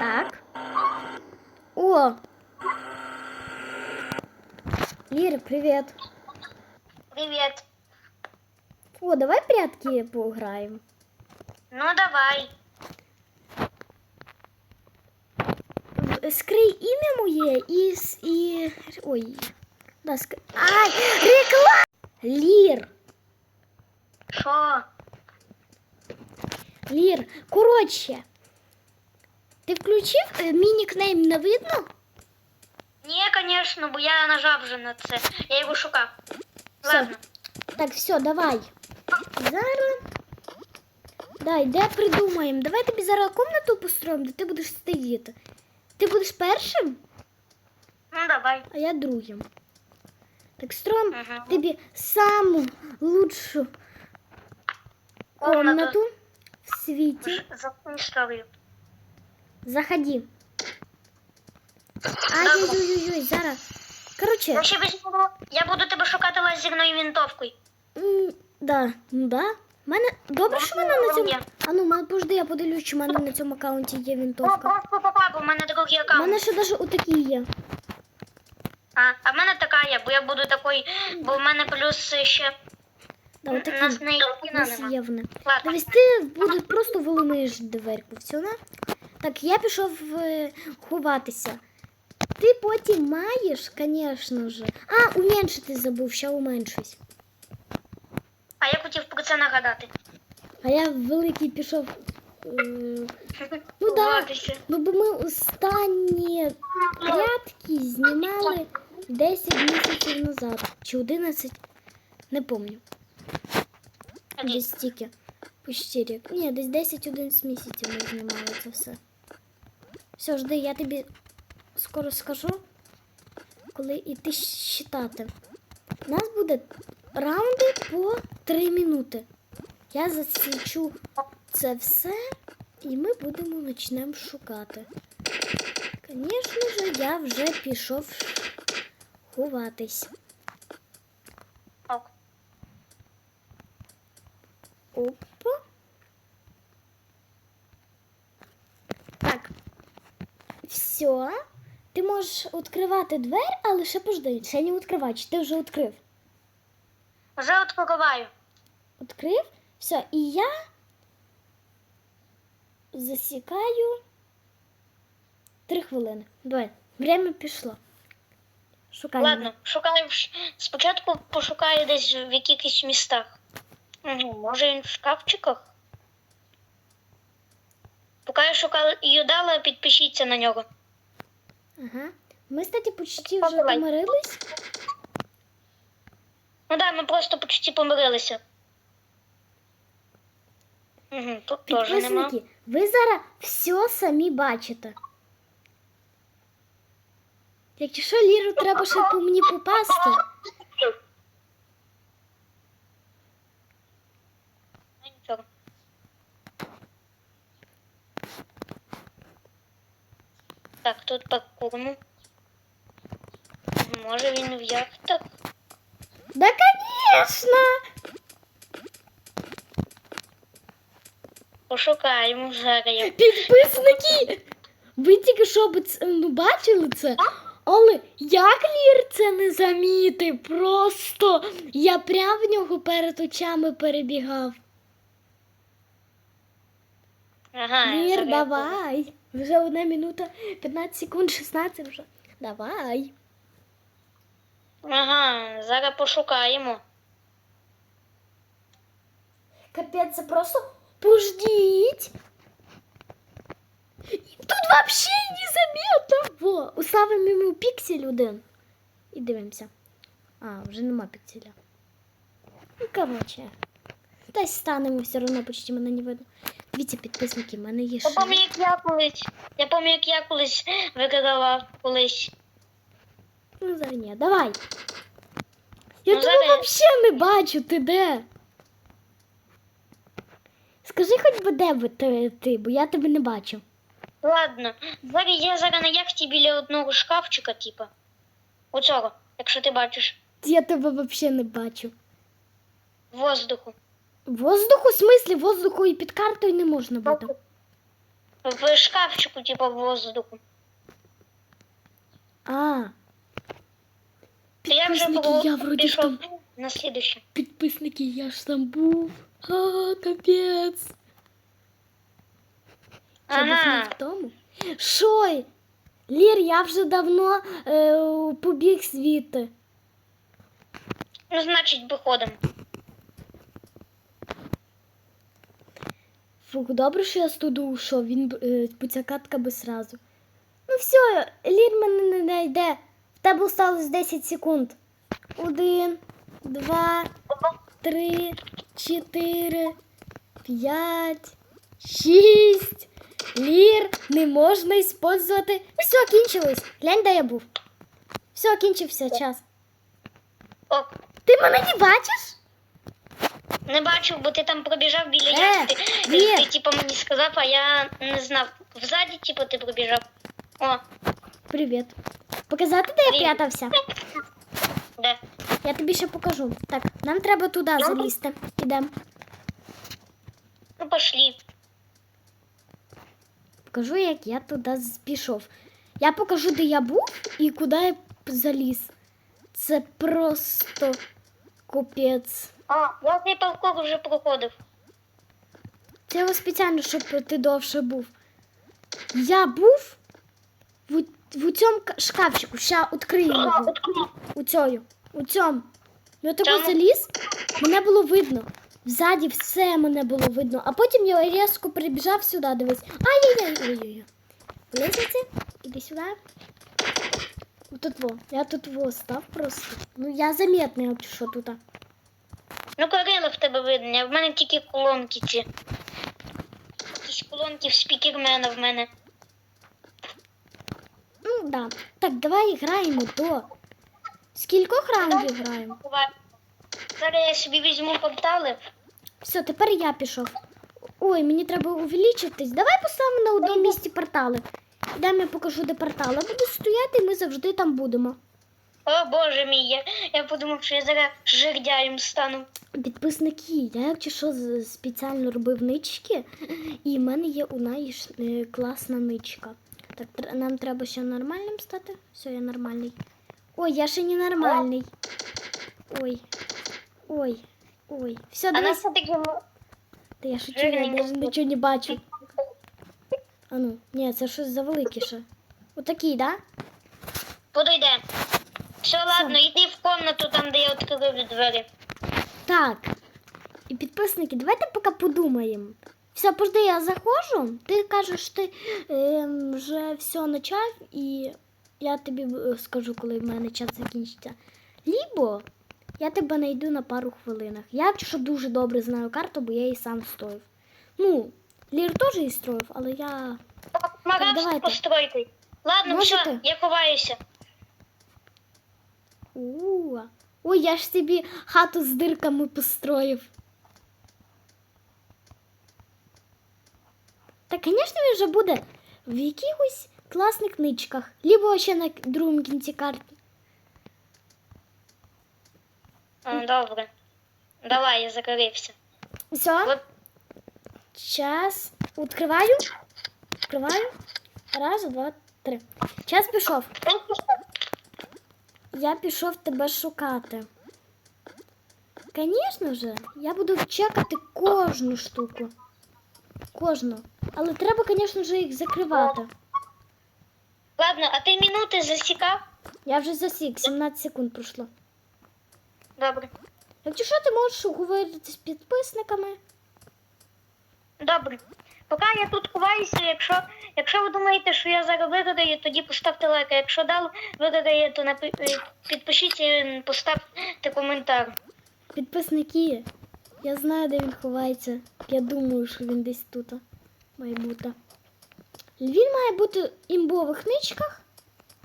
Так. О! Лера, привет. Привет. О, давай прятки поиграем. Ну давай. В- Скрий ім'я моє і... с- і... Ой. Да, ск... Ай, реклама! Лір. Що? Лір, коротше. Ти включив е, мій нікнейм не видно? Ні, звісно, бо я нажав вже на це. Я його шукав. Все. Ладно. Так, все, давай. Зараз. Дай, де придумаємо? Давай тобі зараз комнату построїмо, де ти будеш сидіти. Ти будеш першим, Ну давай. а я другим. Так, строїмо Ага. тобі саму лучшу Комната. комнату в світі. Ж- Заткни історію. Заходи. Ай-ой-ой-ой, зараз. Короче, ще візьму. Я буду тебе шукати лазерною винтовкою. м, да, ну да. Мене добре, що в мене на цьому. А ну, ма- подожди, я подивлюсь, чи в мене на цьому аккаунті є Ну, вінтовка. просто попа, бо в мене другий У аккаунт. мене ще навіть отакі є. А, а в мене така є, бо я буду такий, бо в мене плюс ще Да, у отакі. нас не У нас нема. є вони. Ладно. Дивись, ти буде просто виламаєш дверку. Все, на? Так, я пішов е, ховатися. Ти потім маєш, звісно ж. А, уменшити забув, ще уменшусь. А я хотів про це нагадати. А я великий пішов. е, Ну да. Ну, бо ми останні прятки знімали 10 місяців назад. Чи 11? Не пам'ятаю. Десь стільки. Почти рік. Ні, десь 10-11 місяців ми знімали це все. Все, жди, я тобі скоро скажу, коли йти считати. У нас буде раунди по 3 минути. Я засвічу це все, і ми будемо почнемо шукати. Звісно ж, я вже пішов ховатись. Ок. Опа. Так. Все. Ти можеш відкривати двері, але ще пожди. Ще не відкривай, чи ти вже відкрив. Вже відкриваю. Відкрив? Все, і я засікаю три хвилини. Давай, время пішло. Шукай. Ладно, шукаю. Спочатку пошукаю десь в якихось містах. Угу, може він в шкафчиках? Поки я шукаю Юдала, підпишіться на нього. Ага. Ми, кстати, почти вже Давай. помирились. Ну да, ми просто почти помирилися. Угу, тут теж нема. Підписники, ви зараз все самі бачите. Якщо Ліру треба ще по мені попасти, Ну, нічого. Так, тут по курну. Може він в яхтах? да, конечно! Пошукаємо зараз. Підписники! Ви тільки що ну, бачили це? Але як Лір це не замітив? Просто я прям в нього перед очами перебігав. Ага, я давай. Вже одна минута 15 секунд, 16 вже. Давай. Ага, зараз пошукаємо. Капець, це просто пождіть. Тут вообще незаметно. Во, уставимо йому піксель один. І дивимося. А, вже нема пікселя. Ну, короче. Десь станемо, все одно почти мене не видно. Дивіться, підписники, в мене є Я ще. пам'ятаю, як я колись. Я пам'ятаю, як я колись викривав колись. Ну, зараз ні, давай. Я Ну, тебе зараз- вообще не бачу, ти де? Скажи хоч би де би ти, ти, бо я тебе не бачу. Ладно, зараз я зараз на яхті біля одного шкафчика, типа. Оцього, якщо ти бачиш, Я тебе вообще не бачу. воздуху. Воздуху, в смислі, воздуху і під картою не можна буде. В шкафчику, типа воздуху. А. Я вже Підписники, я вроді пішов там. на слідуще. Підписники, я ж там був. А, капець. Це був Ага. в тому. Що? Лір, я вже давно е, побіг звідти. Ну, значить, виходимо. Фух, добре, що я з туди ушов, він б- е, ця катка би сразу. Ну все, Лір мене не знайде. В тебе осталось 10 секунд. Один, два, три, чотири, п'ять, шість. Лір не можна использувати. Все, кінчилось. Глянь, де я був. Все, кінчився час. Ти мене не бачиш? Не бачив, бо ти там пробіжав біля Е, яхти. Ти, ні. ти, типу, мені сказав, а я не знав. Взаді, типу, ти пробіжав. О, Привіт. Показати, де я прятався? де? Я тобі ще покажу. Так, нам треба туди залізти. Ідемо. Ну, пошлі. Покажу, як я туди пішов. Я покажу, де я був і куди я заліз. Це просто капець. А, я цей паркур вже проходив. Це його спеціально, щоб ти довше був. Я був в, в цьому шкафчику. Ща відкрию його. У цьому. У цьому. Я тако заліз, мене було видно. Взаді все мене було видно. А потім я різко прибіжав сюди, дивись. Ай-яй-яй, ой-ой-ой. Іди сюди. Тут во. Я тут во став просто. Ну я заметний, що тут. Ну, Карила в тебе видно, а в мене тільки колонки ці. Якісь колонки в спікермена в мене. Ну да. Так, давай граємо до. Скількох раундів граємо? Зараз я собі візьму портали. Все, тепер я пішов. Ой, мені треба увеличитись. Давай поставимо на одному місці портали. Дай я покажу, де портали. Буду стояти, і ми завжди там будемо. О, боже мій, я, я подумав, що я зараз жердяєм стану. Підписники, я якщо що спеціально робив нички, і в мене є у неї е, класна ничка. Так, нам треба ще нормальним стати. Все, я нормальний. Ой, я ще не нормальний. Ой. Ой. Ой. Все, все-таки Та я шучу, я навіть нічого не бачу. А ну, ні, це щось завеликіше. Отакий, да? подойде. Все, ладно, йди в комнату, там, де я відкрив двері. Так. І підписники, давайте поки подумаємо. Все, пожди, я заходжу. Ти кажеш, ти ем, вже все почав, і я тобі е, скажу, коли в мене час закінчиться. Лібо я тебе знайду на пару хвилинах. Я що дуже добре знаю карту, бо я її сам строїв. Ну, Лір теж її строїв, але я. Давайте. постройки. Ладно, Можете? все, я ховаюся. У, Ой, я ж собі хату з дирками построїв. Та, звісно, він вже буде в якихось класних ничках. Либо ще на другому кінці карти. Добре. Давай, я закрився. Все, От час. Відкриваю. Відкриваю. Раз, два, три. Час пішов. Я пішов тебе шукати. Звісно ж, я буду чекати кожну штуку. Кожну. Але треба, звісно ж, їх закривати. Ладно, а ти минути засікав? Я вже засік, 17 секунд пройшло. Добре. Якщо що, ти можеш говорити з підписниками. Добре. Поки я тут ховаюся, якщо, якщо ви думаєте, що я зараз видадаю, тоді поставте лайк. А якщо дал видадає, то напи... е, підпишіться і поставте коментар. Підписники, я знаю, де він ховається. Я думаю, що він десь тут має бути. Він має бути в імбових ничках.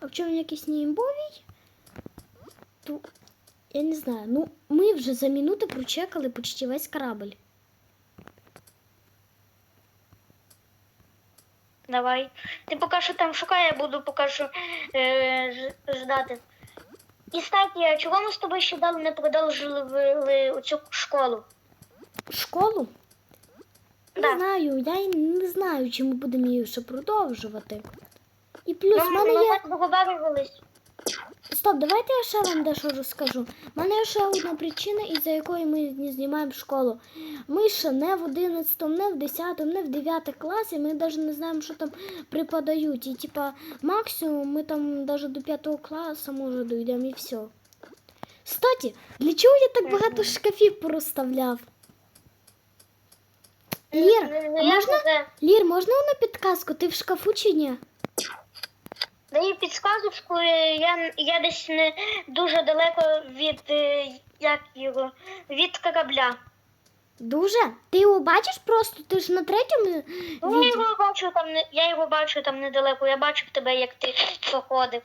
А в чому він якийсь не імбовий? То я не знаю. Ну, ми вже за минуту прочекали почти весь корабль. Давай. Ти поки що там шукай, я буду поки що е, ждати. І статі, а чого ми з тобою ще далі не продовжили оцю школу? Школу? Да. Не знаю, я й не знаю, чи ми будемо її ще продовжувати. І плюс в Ну, мене ми є. так договарювались. Стоп, давайте я ще вам дещо розкажу. У мене ще одна причина, із-за якої ми не знімаємо школу. Ми ще не в 11, не в 10, не в 9 класі, ми навіть не знаємо, що там преподають. І типа максимум ми там навіть до 5 класу може дійдемо і все. Кстати, для чого я так багато шкафів проставляв? Лір, Ну, я можна? Лір, можна на підказку? Ти в шкафу чи ні? Даю підсказочку, е, я, я десь не дуже далеко від, е, як його, від корабля. Дуже? Ти його бачиш просто? Ти ж на третьому Ну, я його бачу там, я його бачу там недалеко, я бачив тебе, як ти проходив.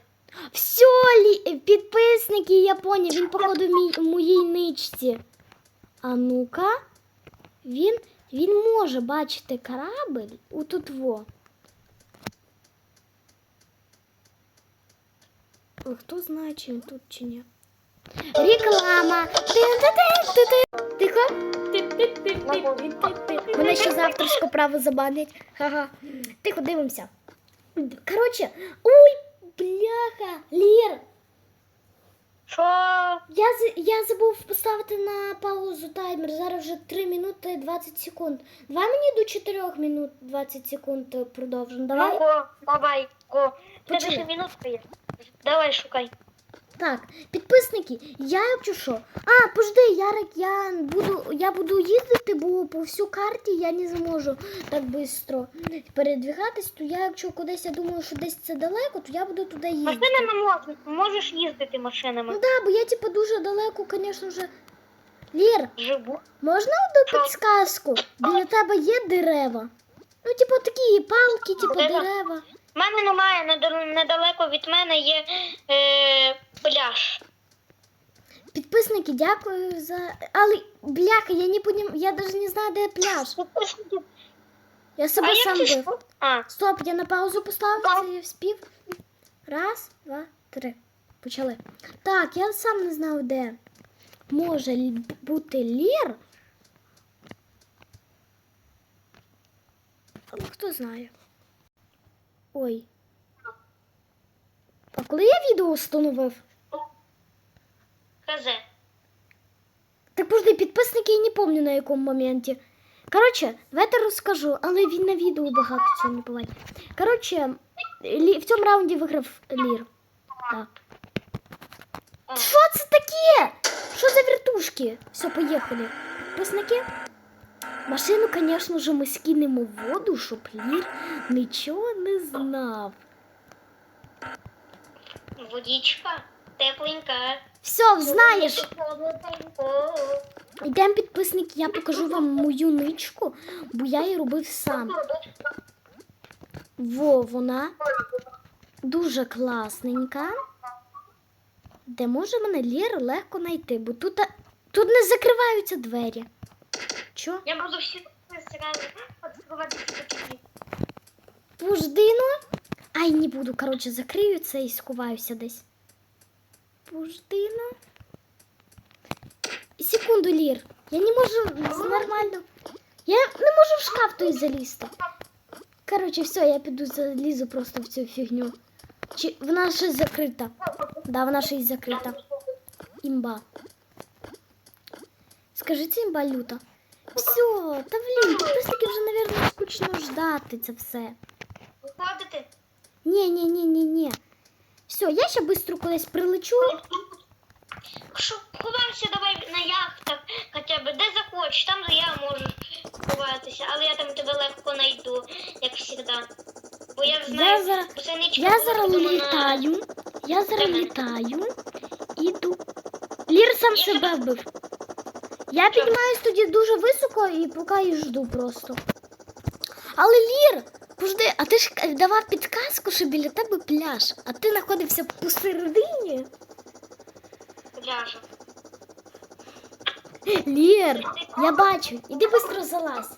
Все, лі... підписники, я поняв, він походу в мій... моїй ничці. А ну-ка, він, він може бачити корабль отут во. Ой, хто знає, чи він тут чи ні. Реклама. Тихо. Мене ще за авторське право забанять. Ха-ха. Тихо, дивимося. Коротше, ой, бляха, Лір, Що? я, я забув поставити на паузу таймер. Зараз вже 3 минути 20 секунд. Давай мені до 4 минут 20 секунд продовжимо. Давай? Ну, го, давай. Це Почали. ще минутка є. Давай, шукай. Так, підписники, я якщо що. А, пожди, Ярик, я буду, я буду їздити, бо по всю карті я не зможу так швидко передвигатись. То я, якщо кудись я думаю, що десь це далеко, то я буду туди їздити. Машинами можна, можеш їздити машинами. Ну да, бо я типу дуже далеко, звісно ж. Лір, Живу. можна одну підсказку? Біля тебе є дерева. Ну, типу, такі палки, типу Дерева? У мене немає, недалеко від мене є е, пляж. Підписники, дякую за. Але бляха, я не понім... я навіть не знаю, де пляж. Підписники. Я себе як сам бив. Стоп, я на паузу поставив, я вспів. Раз, два, три. Почали. Так, я сам не знав, де може бути лір. Але хто знає. Ой. А коли я відео встановив? хз. Так подожди, підписники я не пам'ятаю на якому моменті. Коротше, давайте розкажу, але він на відео багато цього не буває. Коротше, в цьому раунді виграв Лір. Так. Що це таке? Що за вертушки? Все, поїхали. Підписники. Машину, звісно ж, ми скинемо в воду, щоб Лір нічого не знав. Водичка, тепленька. Все, знаєш. Йдемо, підписники, я покажу вам мою ничку, бо я її робив сам. Во, вона дуже класненька. Де може мене Лєра легко знайти, бо тут, тут не закриваються двері. Чо? Я буду всі сразу відкривати. Пуждино? Ай, не буду, коротше, закрию це і сховаюся десь. Пуждино. Секунду, Лір. Я не можу нормально. Я не можу в шкаф той залізти. Коротше, все, я піду залізу просто в цю фігню. Чи вона ще закрита? Да, вона ще й закрита. Імба. Скажіть імба люта. Все, та блін, підписники вже, мабуть, скучно ждати це все. Виходити? Ні, ні, ні, ні, ні. Все, я ще швидко кудись прилечу. Що, ховайся давай на яхтах хоча б, де захочеш, там я можу ховатися, але я там тебе легко знайду, як завжди. Бо я знаю, Я зараз, я зараз вдома на- Я зараз літаю. Іду. Лір сам себе вбив. Я піднімаюсь тоді дуже високо і поки і жду просто. Але Лір, пожди, а ти ж давав підказку, що біля тебе пляж, а ти знаходився посередині. пляжу. Лір, я бачу. Іди швидко залазь.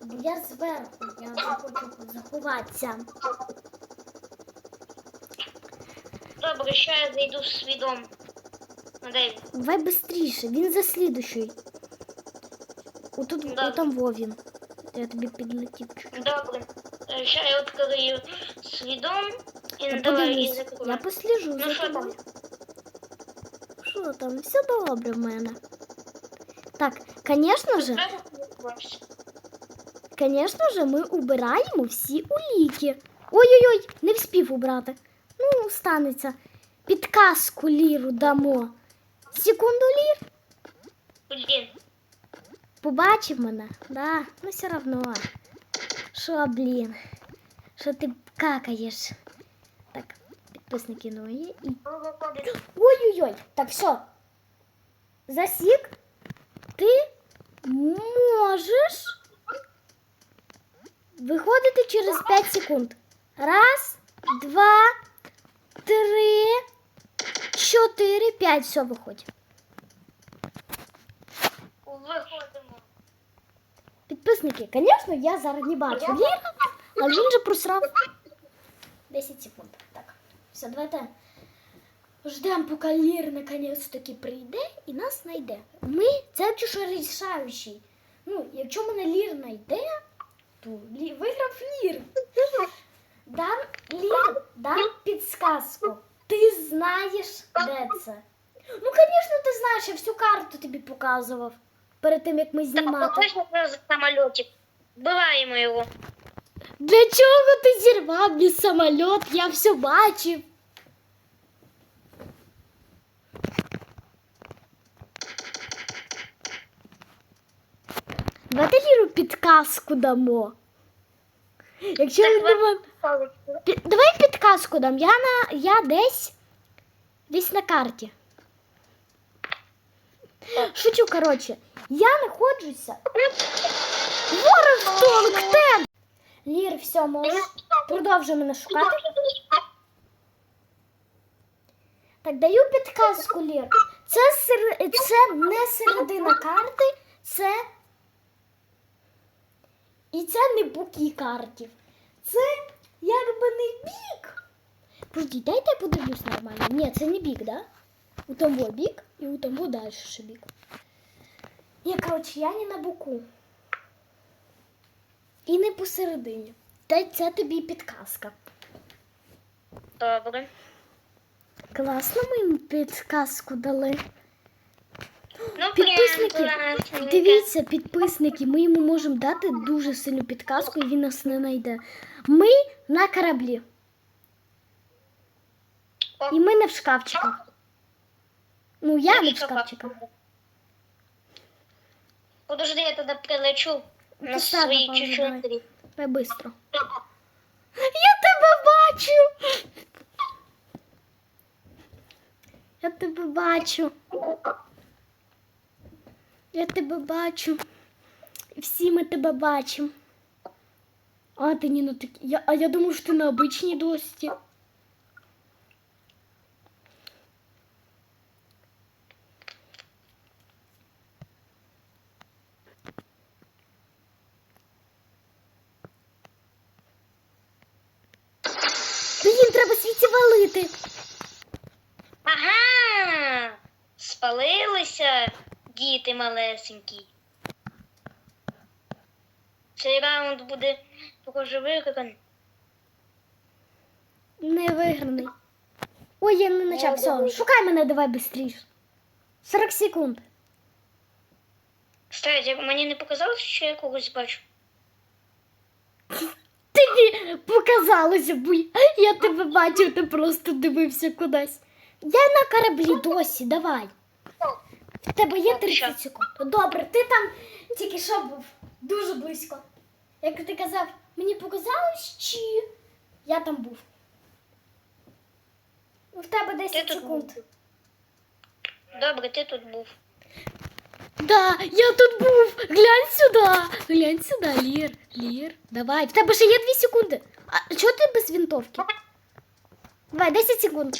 Бо Я зверху, я захочу заховатися. Добре, що я зайду в свій дом. Він? Давай быстріше, він за слідущий. Отут, Да. отам во він. Я тобі підлетів. Добре. Ще я відкрию свій і Я давай і подивлюсь, я посліжу Ну за тобою. там? Що там? Все добре в мене. Так, звісно відкриватися. Конечно же, ми убираємо всі уліки. Ой-ой-ой, не вспів убрати. Ну, станеться. Підказку ліру дамо. Секунду, лір. Блін. Побачив мене. Да, ну все равно. Що, блін? Що ти какаєш? Так, підписники нові і. Ой-ой-ой. Так, все. Засік. Ти можеш виходити через 5 секунд. Раз, два, три, чотири, п'ять. Все, виходь. Виходимо. Підписники, звісно, я зараз не бачу Ліра, але він же просрав 10 секунд. Так, все, давайте ждемо, поки Лір наконець-таки прийде і нас знайде. Ми це що рішаючий. Ну, якщо мене Лір знайде, то Лі... виграв Лір. Дам Лір, дам підсказку. Ти знаєш, де це. Ну, звісно, ти знаєш, я всю карту тобі показував перед тим, як ми знімати. самолітик. Вбиваємо його. Для чого ти зірвав мій самоліт? Я все бачив. Давайте Ліру підказку дамо. Якщо Так, він думає... Пі- Давай підказку дам. Я на я десь десь на карті. Шучу, коротше. Я знаходжуся. Ворон Тен! Лір, все, можеш. Продовжуй мене шукати. Так, даю підказку, Лір. Це, сер... це не середина карти, це. І це не боки картів. Це якби не бік. Подожди, дайте я подивлюсь нормально. Ні, це не бік, да? У тому бік і у тому далі ще бік. Ні, коротше, я не на боку. І не посередині. Та це тобі підказка. Добре. Класно ми їм підказку дали. Ну, Підписники, прям дивіться, підписники, ми йому можемо дати дуже сильну підказку, і він нас не знайде. Ми на кораблі. І ми не в шкафчиках. Ну, я не в шкафчиках. Подожди, я тоді прилечу на свої чуть-чуть. Давай быстро. Я тебе бачу. Я тебе бачу. Я тебе бачу. Всі ми тебе бачимо. А, ти не на такі. Я, а я думаю, що ти на обичній досці. Блін, треба світі валити. Ага! Спалилися діти малесенькі. Цей раунд буде похоже виграний. Не виграний. Ой, я не почав. Все, шукай мене давай швидше. 40 секунд. Кстати, мені не показалось, що я когось бачу. Тобі показалося, бо я тебе бачив, ти просто дивився кудись. Я на кораблі досі, давай. В тебе є 30 секунд. Добре, ти там тільки що був дуже близько. Як ти казав, мені показалось, чи я там був. В тебе 10 Ти секунд. Добре, ти тут був. Да, я тут був. Глянь сюди. Глянь сюди, Лір. Лір. Давай. В тебе ще є 2 секунди. А чого ти без винтовки? Давай, 10 секунд.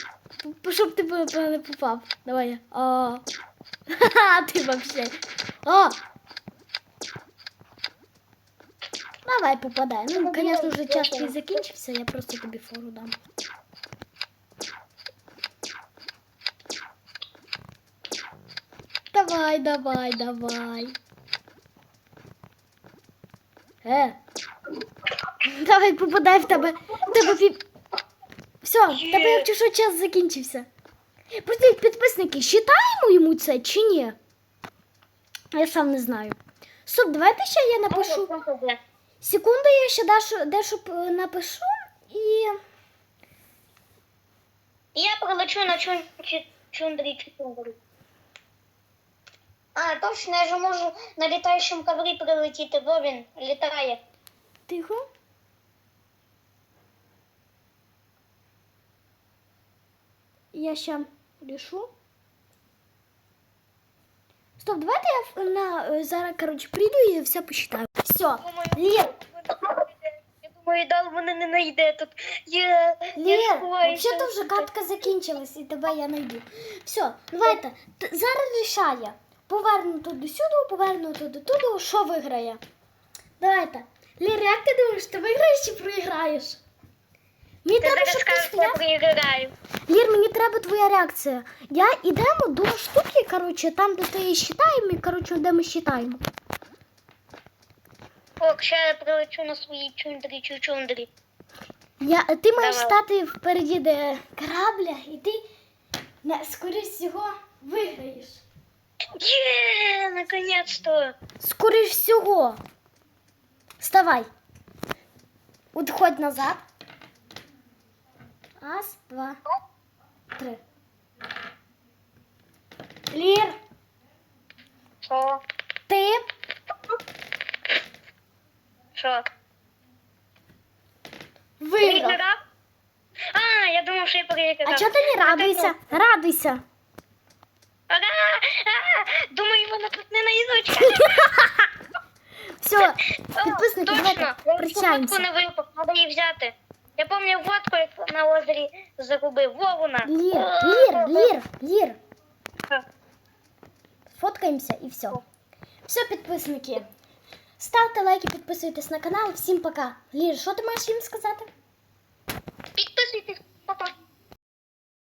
Щоб ти не попав. Давай. О. Ха-ха, ти вообще. О. Давай, попадай. Ну, звісно, вже час твій закінчився, я просто тобі фору дам. Давай, давай, давай. Е. Давай попадай в тебе. В тебе пі... Все, в тебе Є. якщо що час закінчився. Просто підписники, считаємо йому це чи ні? Я сам не знаю. Стоп, давайте ще я напишу. Секунду, я ще дещо, дещо напишу і. Я прилечу на чун... чундрі чундрі. А, точно, я же можу на літаючому коврі прилетіти, бо він літає. Тихо. Я ще рішу. Стоп, давайте я на, е, зараз, коротше, прийду і все посчитаю. Все, Лєр, Я думаю, дал мене не знайде тут. Я, я Лєр, сховаюся. взагалі вже катка закінчилась і тебе я знайду. Все, давайте, т- зараз рішає. Поверну туди сюди, поверну туди туди, що виграє. Давайте. Лєр, як ти думаєш, ти виграєш чи проіграєш? Мені Ти треба, зараз щоб ти скажеш, стояв. я проіграю. Лір, мені треба твоя реакція. Я йдемо до штуки, коротше, там, де ти считаємо, і коротше, де ми считаємо. Ок, ще я прилечу на своїй чундрі чундрі. Я, ти маєш Давай. стати впереді де корабля, і ти на, скоріш всього виграєш. Є, наконец-то. Скоріш всього. Вставай. Отходь назад. Раз, два, три. Лір, Що? ти Що? виграв. А, я думав, що я проіграв. А чого ти не радуйся? Радуйся. Ага, а, думаю, вона тут не найдуть. Все, підписники, Точно, давайте цю прощаємося. не випав, треба її взяти. Я помню водку, як на озері загубив. Во вона. Лір, лір, лір, лір. Фоткаємося і все. Все, підписники. Ставте лайки, підписуйтесь на канал. Всім пока. Лір, що ти маєш їм сказати?